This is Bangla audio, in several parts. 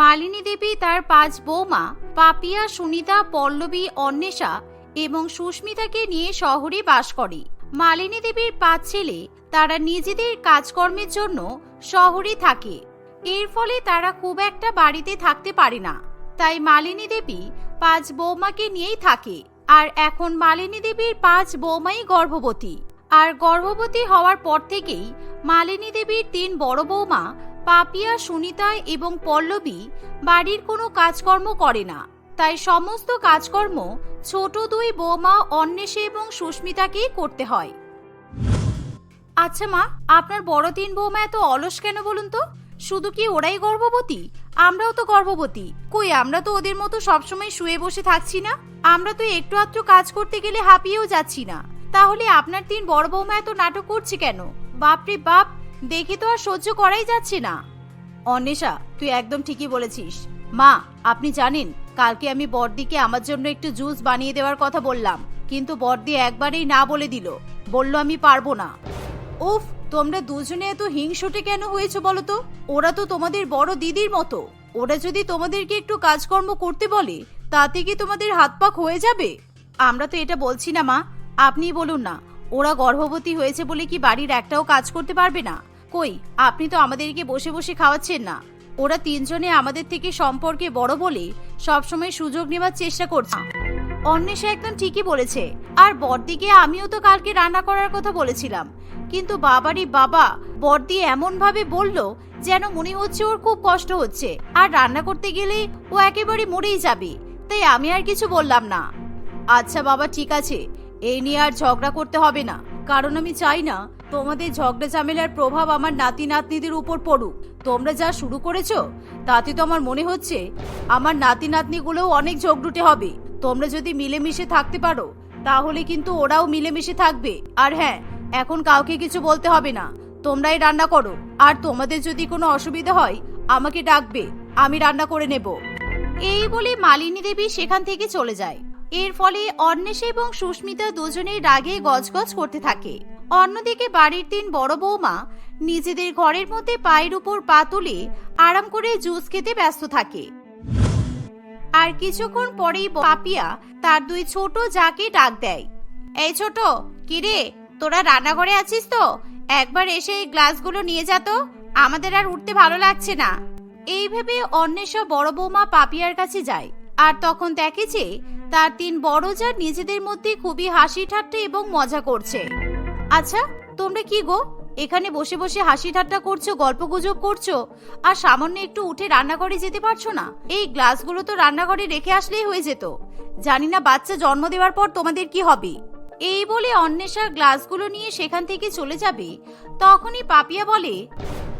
মালিনী দেবী তার পাঁচ বৌমা, পাপিয়া, সুনিতা, পল্লবী, অন্বেষা এবং সুস্মিতাকে নিয়ে শহরে বাস করে। মালিনী দেবীর পাঁচ ছেলে তারা নিজেদের কাজকর্মের জন্য শহরে থাকে। এর ফলে তারা খুব একটা বাড়িতে থাকতে পারে না। তাই মালিনী দেবী পাঁচ বৌমাকে নিয়েই থাকে। আর এখন মালিনী দেবীর পাঁচ বৌমাই গর্ভবতী। আর গর্ভবতী হওয়ার পর থেকেই মালিনী দেবীর তিন বড় বৌমা পাপিয়া, সুনিতা এবং পল্লবী বাড়ির কোনো কাজকর্ম করে না। তাই সমস্ত কাজকর্ম ছোট দুই বৌমা, অন্বেষে এবং সুস্মিতাকেই করতে হয়। আচ্ছা মা, আপনার বড় তিন বৌমা এত অলস কেন বলুন তো? শুধু কি ওরাই গর্ভবতী? আমরাও তো গর্ভবতী। কই, আমরা তো ওদের মতো সবসময় শুয়ে বসে থাকছি না। আমরা তো একটু আধটু কাজ করতে গেলে হাঁপিয়েও যাচ্ছি না। তাহলে আপনার তিন বড় বৌমা এত নাটক করছে কেন? বাপরে বাপ দেখে তো আর সহ্য করাই যাচ্ছে না। অন্বেষা, তুই একদম ঠিকই বলেছিস। মা, আপনি জানেন, কালকে আমি বড়দিকে আমার জন্য একটু জুস বানিয়ে দেওয়ার কথা বললাম, কিন্তু বড়দি একবারেই না বলে দিল। বলল, আমি পারব না। উফ, তোমরা দুজনে এত হিংসুটে কেন হয়েছো বলো তো? ওরা তো তোমাদের বড় দিদির মতো। ওরা যদি তোমাদেরকে একটু কাজকর্ম করতে বলে, তাতে কি তোমাদের হাত পাক হয়ে যাবে? আমরা তো এটা বলছি না, মা। আপনিই বলুন না। ওরা গর্ভবতী হয়েছে বলে কি বাড়ির একটাও কাজ করতে পারবে না? কই, আপনি তো আমাদেরকে বসে বসে খাওয়াচ্ছেন না। ওরা তিনজনে আমাদের থেকে সম্পর্কে বড় বলে সবসময় সুযোগ নেওয়ার চেষ্টা করছে। অন্বেষা একদম ঠিকই বলেছে। আর বড়দিকে আমিও তো কালকে রান্না করার কথা বলেছিলাম। কিন্তু বাবারই বাবা বড়দি এমন ভাবে বলল যেন মনে হচ্ছে ওর খুব কষ্ট হচ্ছে। আর রান্না করতে গেলে ও একেবারে মরেই যাবে। তাই আমি আর কিছু বললাম না। আচ্ছা বাবা, ঠিক আছে। এই নিয়ে আর ঝগড়া করতে হবে না। কারণ আমি চাই না তোমাদের ঝগড়া ঝামেলার প্রভাব আমার নাতি নাতনিদের উপর পড়ুক। তোমরা যা শুরু করেছ, তাতে তো আমার মনে হচ্ছে আমার নাতি নাতনিগুলোও অনেক ঝগড়ুটে হবে। তোমরা যদি মিলেমিশে থাকতে পারো, তাহলে কিন্তু ওরাও মিলেমিশে থাকবে। আর হ্যাঁ এখন কাউকে কিছু বলতে হবে না। তোমরাই রান্না করো। আর তোমাদের যদি কোনো অসুবিধা হয়, আমাকে ডাকবে। আমি রান্না করে নেব। এই বলে মালিনী দেবী সেখান থেকে চলে যায়। এর ফলে অন্বেষা এবং সুস্মিতা দুজনেই রাগে গজগজ করতে থাকে। অন্যদিকে বাড়ির তিন বড় বৌমা নিজেদের ঘরের মধ্যে পায়ের উপর পা তুলে আরাম করে জুস খেতে ব্যস্ত থাকে। আর কিছুক্ষণ পরেই পাপিয়া তার দুই ছোট যাকে ডাক দেয়। এই ছোট, কিরে, তোরা রান্নাঘরে আছিস তো? একবার এসে এই গ্লাসগুলো নিয়ে যা তো, আমাদের আর উঠতে ভালো লাগছে না। এই ভেবে অন্বেষা বড় বৌমা পাপিয়ার কাছে যায়। আর তখন দেখে যে তার তিন বড় যা নিজেদের মধ্যে খুবই হাসি ঠাট্টা এবং মজা করছে। আচ্ছা তোমরা কি গো? এখানে বসে বসে হাসি ঠাট্টা করছ, গল্প গুজব করছ, আর সামান্য একটু উঠে রান্নাঘরে যেতে পারছ না? এই গ্লাসগুলো তো রান্নাঘরে রেখে আসলেই হয়ে যেত। জানি না বাচ্চা জন্ম দেওয়ার পর তোমাদের কি হবে। এই বলে অন্বেষা গ্লাসগুলো নিয়ে সেখান থেকে চলে যাবে। তখনই পাপিয়া বলে,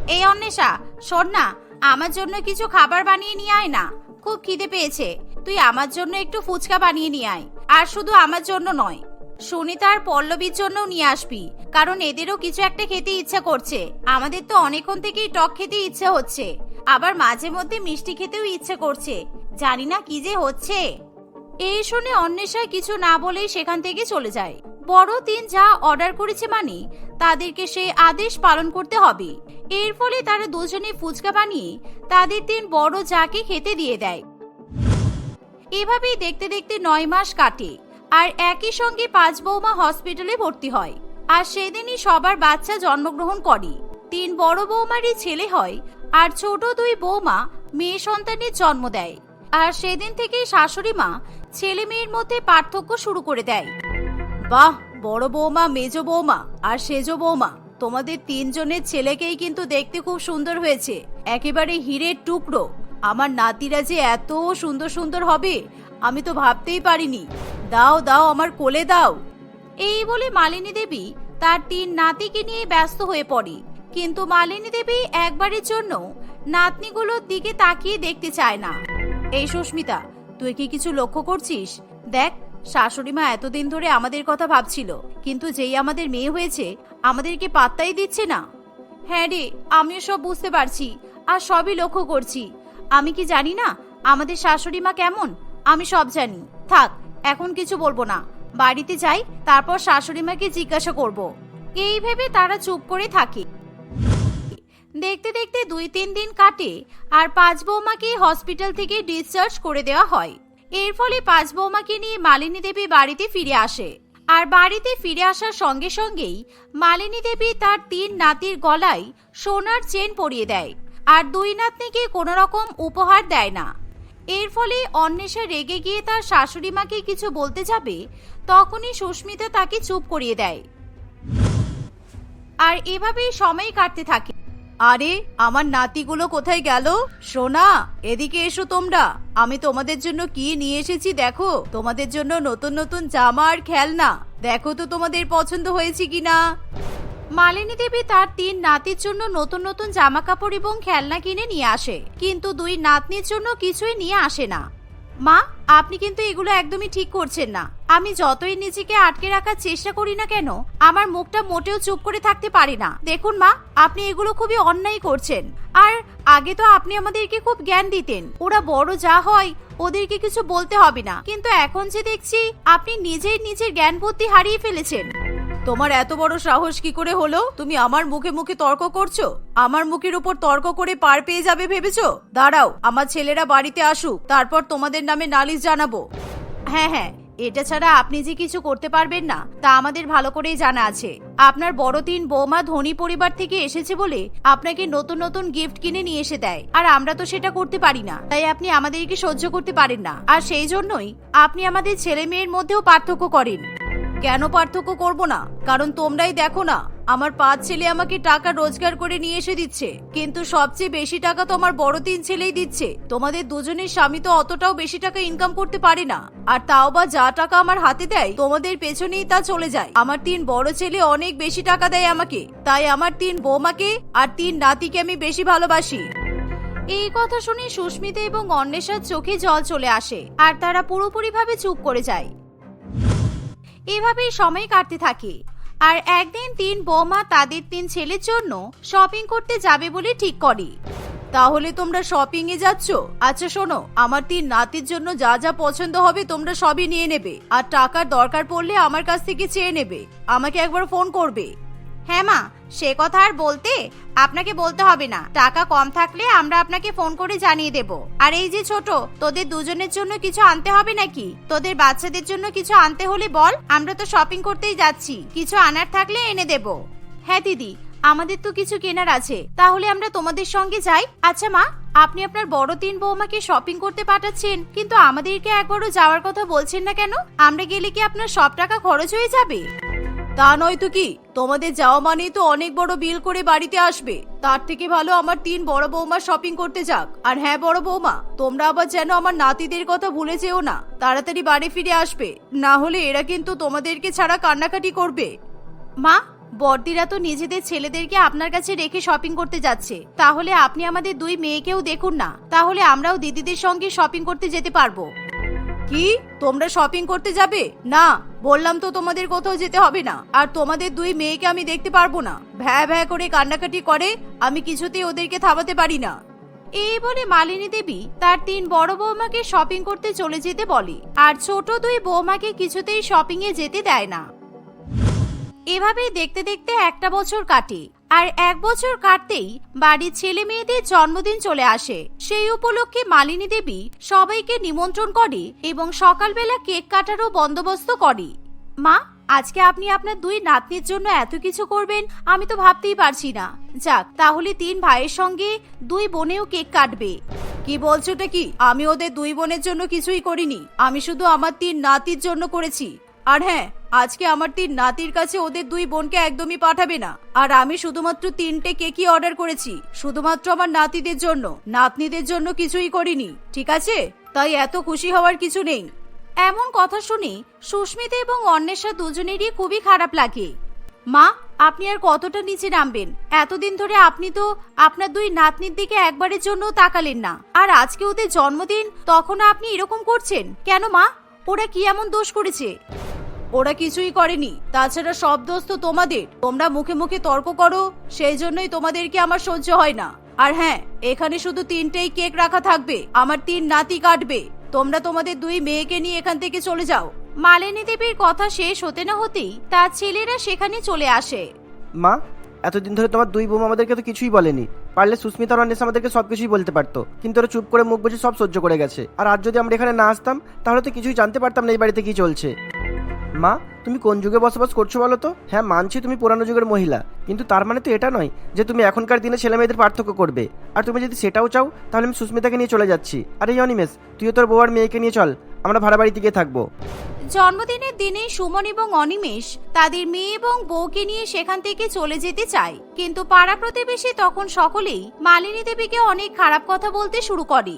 এই অন্বেষা, শোন না, আমার জন্য কিছু খাবার বানিয়ে নিয়ে আয় না। খুব খিদে পেয়েছে। তুই আমার জন্য একটু ফুচকা বানিয়ে নিয়ে আয়। আর শুধু আমার জন্য নয় সুনিতা আর পল্লবীর জন্যও নিয়ে আসবি, কারণ এদেরও কিছু একটা খেতে ইচ্ছা করছে। আমাদের তো অনেকক্ষণ থেকেই টক খেতে ইচ্ছে হচ্ছে, আবার মাঝে মধ্যে মিষ্টি খেতেও ইচ্ছে করছে। জানি না কি যে হচ্ছে। এই শুনে অন্বেষা কিছু না বলেই সেখান থেকে চলে যায়। বড় তিন যা অর্ডার করেছে মানে তাদেরকে সেই আদেশ পালন করতে হবে। এর ফলে তারা দুজনে ফুচকা বানিয়ে তাদের তিন বড় যাকে খেতে দিয়ে দেয়। এভাবেই দেখতে দেখতে নয় মাস কাটে। আর একই সঙ্গে পাঁচ বৌমা হসপিটালে ভর্তি হয়। আর সেদিনই সবার বাচ্চা জন্মগ্রহণ করে। তিন বড় বৌমারই ছেলে হয় আর ছোট দুই বৌমা মেয়ে সন্তানের জন্ম দেয়। আর সেদিন থেকেই শাশুড়ি মা ছেলে মেয়ের মধ্যে পার্থক্য শুরু করে দেয়। বাহ, বড় বৌমা, মেজ বৌমা আর সেজ বৌমা। তোমাদের তিনজনের ছেলেকেই কিন্তু দেখতে খুব সুন্দর হয়েছে। একেবারে হীরের টুকরো। আমার নাতিরা যে এত সুন্দর সুন্দর হবে, আমি তো ভাবতেই পারিনি। দাও দাও, আমার কোলে দাও। এই বলে মালিনী দেবী তার তিন নাতিকে নিয়ে ব্যস্ত হয়ে পড়ে। কিন্তু মালিনী দেবী একবারের জন্য নাতনিগুলোর দিকে তাকিয়ে দেখতে চায় না। এই সুস্মিতা, তুই কি কিছু লক্ষ্য করছিস? দেখ, শাশুড়ি মা এতদিন ধরে আমাদের কথা ভাবছিল, কিন্তু যেই আমাদের মেয়ে হয়েছে, আমাদেরকে পাত্তাই দিচ্ছে না। হ্যাঁ রে, আমিও সব বুঝতে পারছি, আর সবই লক্ষ্য করছি। আমি কি জানি না? আমাদের শাশুড়ি মা কেমন? আমি সব জানি। থাক, এখন কিছু বলব না। বাড়িতে যাই, তারপর শাশুড়ি মাকে জিজ্ঞাসা করব। এই ভেবে তারা চুপ করে থাকে। দেখতে দেখতে দুই তিন দিন কাটে, আর পাঁচ বৌমাকে হসপিটাল থেকে ডিসচার্জ করে দেওয়া হয়। এর ফলে পাঁচ বৌমাকে নিয়ে মালিনী দেবী বাড়িতে ফিরে আসে। আর বাড়িতে ফিরে আসার সঙ্গে সঙ্গেই মালিনী দেবী তার তিন নাতির গলায় সোনার চেন পরিয়ে দেয়। আর দুই নাতনিকে কোনো রকম উপহার দেয় না। এর ফলে অন্বেষা রেগে গিয়ে তার শাশুড়ি মাকে কিছু বলতে যাবে, তখনই সুস্মিতা তাকে চুপ করিয়ে দেয়। আর এভাবেই সময় কাটতে থাকে। আরে, আমার নাতিগুলো কোথায় গেল? সোনা, এদিকে এসো তোমরা। আমি তোমাদের জন্য কি নিয়ে এসেছি দেখো। তোমাদের জন্য নতুন নতুন জামা আর খেলনা। দেখো তো তোমাদের পছন্দ হয়েছে কিনা। মালিনী দেবী তার তিন নাতির জন্য নতুন নতুন জামা কাপড় এবং খেলনা কিনে নিয়ে আসে, কিন্তু দুই নাতনির জন্য কিছুই নিয়ে আসে না। মা, আপনি কিন্তু এগুলো একদমই ঠিক করছেন না। আমি যতই নিজেকে আটকে রাখার চেষ্টা করি না কেন, আমার মুখটা মোটেও চুপ করে থাকতে পারি না। দেখুন মা, আপনি এগুলো খুবই অন্যায় করছেন। আর আগে তো আপনি আমাদেরকে খুব জ্ঞান দিতেন। ওরা বড় যা হয়, ওদেরকে কিছু বলতে হবে না। কিন্তু এখন যে দেখছি, আপনি নিজেই নিজের জ্ঞান বুদ্ধি হারিয়ে ফেলেছেন। তোমার এত বড় সাহস কি করে হলো? তুমি আমার মুখে মুখে তর্ক করছ? আমার মুখের উপর তর্ক করে পার পেয়ে যাবে ভেবেছো? দাঁড়াও, আমার ছেলেরা বাড়িতে আসুক, তারপর তোমাদের নামে নালিশ জানাব। হ্যাঁ হ্যাঁ এটা ছাড়া আপনি যে কিছু করতে পারবেন না, তা আমাদের ভালো করেই জানা আছে। আপনার বড় তিন বৌমা ধনী পরিবার থেকে এসেছে বলে আপনাকে নতুন নতুন গিফট কিনে নিয়ে এসে দেয়। আর আমরা তো সেটা করতে পারি না, তাই আপনি আমাদেরকে সহ্য করতে পারেন না। আর সেই জন্যই আপনি আমাদের ছেলে মেয়ের মধ্যেও পার্থক্য করেন। কেন পার্থক্য করব না? কারণ তোমরাই দেখো না, আমার পাঁচ ছেলে আমাকে টাকা রোজগার করে নিয়ে এসে দিচ্ছে। কিন্তু সবচেয়ে বেশি টাকা তো আমার বড় তিন ছেলেই দিচ্ছে। তোমাদের দুজনের স্বামী তো অতটাও বেশি টাকা ইনকাম করতে পারে না। আর তাও বা যা টাকা আমার হাতে দেয়, তোমাদের পেছনেই তা চলে যায়। আমার তিন বড় ছেলে অনেক বেশি টাকা দেয় আমাকে। তাই আমার তিন বৌমাকে আর তিন নাতিকে আমি বেশি ভালোবাসি। এই কথা শুনে সুস্মিতা এবং অন্বেষার চোখে জল চলে আসে, আর তারা পুরোপুরিভাবে চুপ করে যায়। এভাবেই সময় কাটতে থাকে। আর একদিন তিন বৌমা তাদের তিন ছেলের জন্য শপিং করতে যাবে বলে ঠিক করে। তাহলে তোমরা শপিং এ যাচ্ছ? আচ্ছা শোনো, আমার তিন নাতির জন্য যা যা পছন্দ হবে তোমরা সবই নিয়ে নেবে। আর টাকার দরকার পড়লে আমার কাছ থেকে চেয়ে নেবে। আমাকে একবার ফোন করবে। হ্যাঁ মা, সে কথা আর বলতে আপনাকে বলতে হবে না। টাকা কম থাকলে আমরা আপনাকে ফোন করে জানিয়ে দেব। আর এই যে ছোট, তোদের দুজনের জন্য কিছু আনতে হবে নাকি? তোদের বাচ্চাদের জন্য কিছু আনতে হলে বল, আমরা তো শপিং করতেই যাচ্ছি। কিছু আনার থাকলে এনে দেব। হ্যাঁ দিদি, আমাদের তো কিছু কেনার আছে। তাহলে আমরা তোমাদের সঙ্গে যাই। আচ্ছা মা, আপনি আপনার বড় তিন বৌমাকে শপিং করতে পাঠাচ্ছেন, কিন্তু আমাদেরকে একবারও যাওয়ার কথা বলছেন না কেন? আমরা গেলে কি আপনার সব টাকা খরচ হয়ে যাবে? তা নয় তো কি? তোমাদের যাওয়া মানেই তো অনেক বড় বিল করে বাড়িতে আসবে। তার থেকে ভালো আমার তিন বড় বৌমা শপিং করতে যাক। আর হ্যাঁ বড় বৌমা, তোমরা আবার যেন আমার নাতিদের কথা ভুলে যেও না। তাড়াতাড়ি বাড়ি ফিরে আসবে। না হলে এরা কিন্তু তোমাদেরকে ছাড়া কান্নাকাটি করবে। মা, বড়দিরা তো নিজেদের ছেলেদেরকে আপনার কাছে রেখে শপিং করতে যাচ্ছে। তাহলে আপনি আমাদের দুই মেয়েকেও দেখুন না। তাহলে আমরাও দিদিদের সঙ্গে শপিং করতে যেতে পারব। কি? তোমরা শপিং করতে যাবে? না, বললাম তো তোমাদের কোথাও যেতে হবে না। আর তোমাদের দুই মেয়েকে আমি দেখতে পারব না। ভ্যা ভ্যা করে কান্নাকাটি করে, আমি কিছুতেই ওদেরকে থামাতে পারি না। এই বলে মালিনী দেবী তার তিন বড় বৌমাকে শপিং করতে চলে যেতে বলে, আর ছোট দুই বৌমাকে কিছুতেই শপিং এ যেতে দেয় না। এভাবেই দেখতে দেখতে একটা বছর কাটে। আর এক বছর কাটতেই বাড়ির ছেলে মেয়েদের জন্মদিন চলে আসে। সেই উপলক্ষে মালিনী দেবী সবাইকে নিমন্ত্রণ করে এবং সকালবেলা কেক কাটারও বন্দোবস্ত করে। মা, আজকে আপনি আপনার দুই নাতনির জন্য এত কিছু করবেন, আমি তো ভাবতেই পারছি না। যাক, তাহলে তিন ভাইয়ের সঙ্গে দুই বোনেও কেক কাটবে। কি বলছোটা কি? আমি ওদের দুই বোনের জন্য কিছুই করিনি। আমি শুধু আমার তিন নাতির জন্য করেছি। আর হ্যাঁ আজকে আমার তিন নাতির কাছে ওদের দুই বোনকে একদমই পাঠাবে না। আর আমি শুধুমাত্র তিনটে কেকই অর্ডার করেছি। শুধুমাত্র আমার নাতিদের জন্য। নাতনিদের জন্য কিছুই করিনি, ঠিক আছে? তাই এত খুশি হওয়ার কিছু নেই। এমন কথা শুনে সুস্মিতা এবং অন্বেষা দুজনেরই খুবই খারাপ লাগে। মা, আপনি আর কতটা নিচে নামবেন? এতদিন ধরে আপনি তো আপনার দুই নাতনির দিকে একবারের জন্য তাকালেন না। আর আজকে ওদের জন্মদিন তখন আপনি এরকম করছেন? কেন মা? ওরা কি এমন দোষ করেছে? ওরা কিছুই করেনি। তাছাড়া সব দোষ তো তোমাদের। তোমরা মুখে মুখে তর্ক করো সেই জন্যই তোমাদেরকে আমার সহ্য হয় না। আর হ্যাঁ এখানে শুধু তিনটেই কেক রাখা থাকবে। আমার তিন নাতি কাটবে। তোমরা তোমাদের দুই মেয়েকে নিয়ে এখান থেকে চলে যাও। মালিনী দেবীর কথা শেষ হতে না হতেই তার ছেলেরা সেখানে চলে আসে। মা এতদিন ধরে তোমার দুই বোম আমাদেরকে তো কিছুই বলেনি। পারলে সুস্মিতা আর অন্বেষা আমাদেরকে সবকিছুই বলতে পারতো। কিন্তু ওরা চুপ করে মুখ বুঝে সব সহ্য করে গেছে। আর আজ যদি আমরা এখানে না আসতাম তাহলে তো কিছুই জানতে পারতাম না এই বাড়িতে কি চলছে। মা, তুমি কোন যুগে বসবাস করছ বলো তো? হ্যাঁ মানছি তুমি পুরানো যুগের মহিলা। কিন্তু তার মানে তো এটা নয় যে তুমি এখনকার দিনে ছেলে মেয়েদের পার্থক্য করবে। আর তুমি যদি সেটাও চাও, তাহলে আমি সুস্মিতাকে নিয়ে চলে যাচ্ছি। আরে অনিমেষ, তুইও তোর বউ আর মেয়েকে নিয়ে চল। আমরা ভাড়া বাড়িতে গিয়ে থাকব। জন্মদিনের দিনে সুমন এবং অনিমেষ তাদের মেয়ে এবং বউকে নিয়ে সেখান থেকে চলে যেতে চায়। কিন্তু পাড়া প্রতিবেশী তখন সকলেই মালিনী দেবীকে অনেক খারাপ কথা বলতে শুরু করে।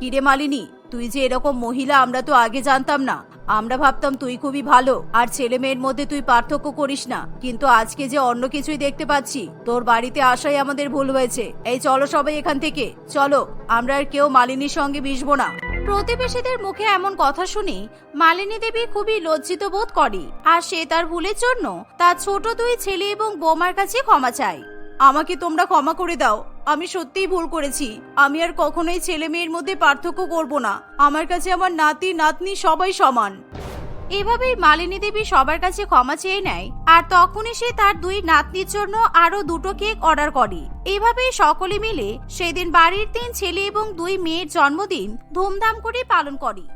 কিরে মালিনী তুই যে এরকম মহিলা, আমরা তো আগে জানতাম না। আমরা ভাবতাম তুই খুবই ভালো, আর ছেলে মেয়ের মধ্যে তুই পার্থক্য করিস না। কিন্তু আজকে যে অন্য কিছুই দেখতে পাচ্ছি, তোর বাড়িতে আসাই আমাদের ভুল হয়েছে। এই চলো সবাই এখান থেকে। চলো, আমরা আর কেউ মালিনীর সঙ্গে মিশবো না। প্রতিবেশীদের মুখে এমন কথা শুনি মালিনী দেবী খুবই লজ্জিত বোধ করে, আর সে তার ভুলের জন্য তার ছোট দুই ছেলে এবং বৌমার কাছে ক্ষমা চায়। আমাকে তোমরা ক্ষমা করে দাও। আমি সত্যিই ভুল করেছি। আমি আর কখনোই ছেলে মেয়ের মধ্যে পার্থক্য করব না। আমার কাছে আমার নাতি, নাতনি সবাই সমান। এভাবেই মালিনী দেবী সবার কাছে ক্ষমা চেয়ে নেয়, আর তখনই সে তার দুই নাতনির জন্য আরও দুটো কেক অর্ডার করে। এভাবেই সকলে মিলে সেদিন বাড়ির তিন ছেলে এবং দুই মেয়ের জন্মদিন ধুমধাম করে পালন করে।